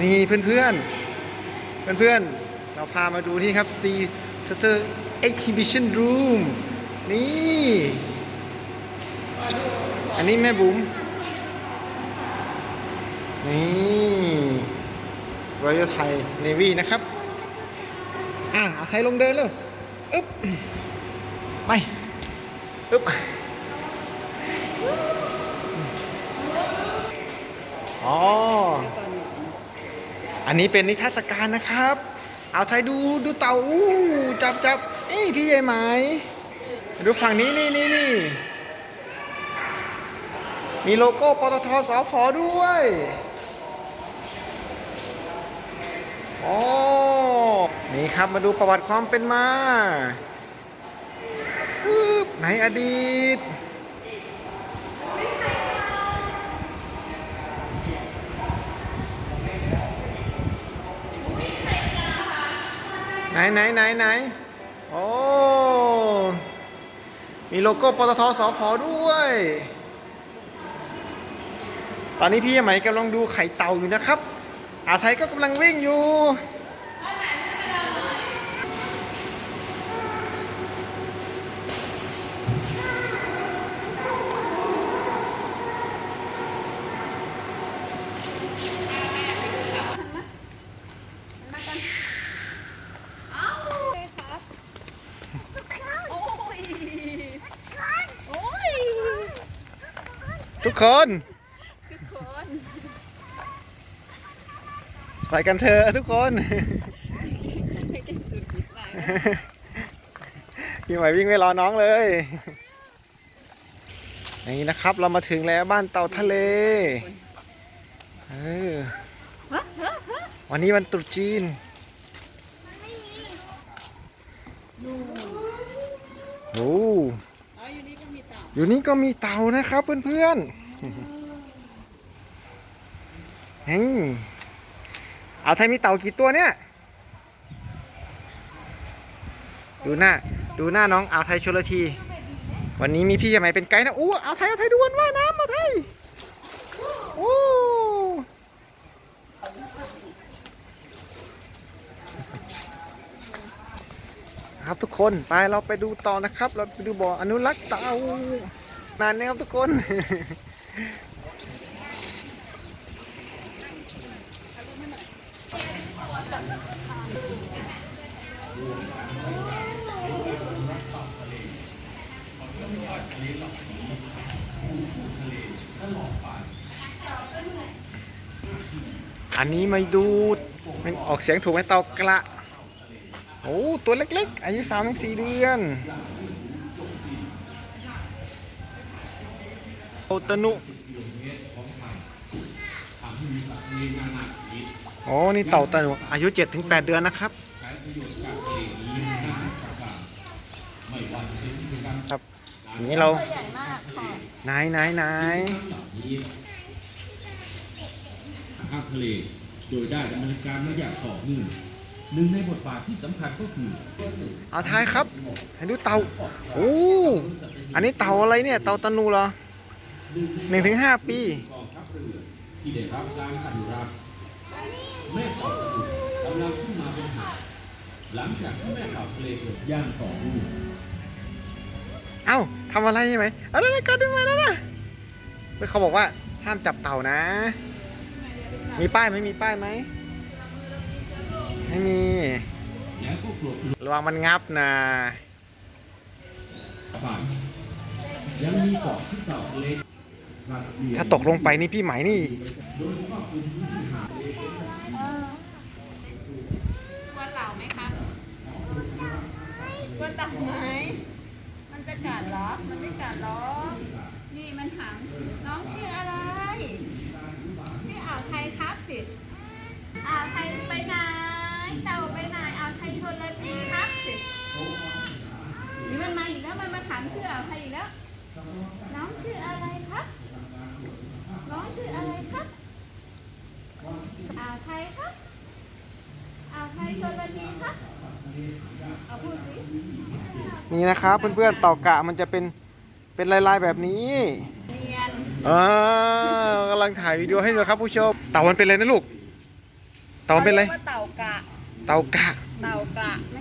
นี่เพื่อนเพื่อนเพื่อนเพื่อนๆ เราพามาดูนี่ครับ C Shutter Exhibition Room นี่ อันนี้แม่บุ๋มนี่ Royal Thai Navy นะครับ อะเอาไทยลงเดินเลยอึ๊บไปอึ๊บอ๋อ อันนี้เป็นนิทรรศการนะครับ เอาไทยดูดูเต่าอู้จับจับเอ้ยพี่ใหญ่ไหมดูฝั่งนี้นี่นี่นี่มีโลโก้ปตทสพด้วยอ๋อนี่ครับมาดูประวัติความเป็นมาปึ๊บในอดีต ไหนไหนไหนไหนโอ้มีโลโก้ปตทสพด้วย ตอนนี้พี่ไหมกำลังดูไข่เต่าอยู่นะครับอาไทยก็กำลังวิ่งอยู่ เอาเลยครับ โอ้ย โอ้ย ทุกคน ทุกคนไปกันเถอะทุกคนให้เก่งสุดจิตใจพี่ไหมวิ่งไม่รอน้องเลยนี่นะครับเรามาถึงแล้วบ้านเต่าทะเลเออวันนี้วันตรุษจีนโอ้ อยู่นี่ก็มีเต่านะครับเพื่อนๆนี่เอาไทยมีเต่ากี่ตัวเนี่ย ดูหน้า ดูหน้าน้องอาวไทยชลที วันนี้มีพี่ใหม่เป็นไกด์นะอู้อาวไทยอาวไทยดูวันว่ายน้ำมาไทยโอ้ ครับทุกคนไปเราไปดูต่อนะครับ เราไปดูบ่ออนุรักษ์เต่านานนะครับทุกคนอันนี้มาดูมันออกเสียงถูกไหมเต่ากระ โอ้ตัวเล็กๆ อายุสามถึงสี่เดือนโอตนุโอ้นี่เต่าตนุอายุ7ถึง8เดือนนะครับครับอย่างนี้เราตัวใหญ่มากค่ะไหนไหนไหนภาคทะเลโดยได้ดำเนินการมาอย่างต่อเนื่อง หนึ่งในบทบาทที่สำคัญก็คือเอาท้ายครับให้ดูเต่าโอ้อันนี้เต่าอะไรเนี่ย เต่าตะนูเหรอหนึ่งถึงห้าปีกองทัพเรือที่ได้รับการอนุรักษ์แม่เต่าตะลุกำลังขึ้นมาเป็นหาดหลังจากที่แม่เต่าทะเลเกิดย่างต่อเนื่องเอ้าทำอะไรใช่ไหมเอาแล้วก็ดึงมาแล้วนะเฮ้ยเขาบอกว่าห้ามจับเต่านะ มีป้ายไหมมีป้ายไหม ไม่มีแล้วก็กลบลงระวังมันงับนะไปยังมีเกาะที่เต่าทะเลผลัดเปลี่ยนถ้าตกลงไปนี่พี่ไหมนี่โดยเฉพาะพื้นที่ที่หาดกลัวเต่าไหมคะกลัวเต่าไหมมันจะกัดเหรอ มันไม่กัดหรอกนี่มันหังน้องชื่ออะไรชื่อาถามชื่ออ่าวไทยอีกแล้ว น้องชื่ออะไรครับ น้องชื่ออะไรครับอ่าวไทยครับอ่าวไทยชนละทีครับ เอาพูดสินี่นะครับเพื่อนๆเต่ากะมันจะเป็นเป็นลายๆแบบนี้เนียนอ่ากำลังถ่ายวิดีโอให้ดูครับผู้ชมเต่ามันเป็นอะไรนะลูก เต่าเป็นอะไรขรียกว่าเต่ากระเต่ากะ เต่ากระ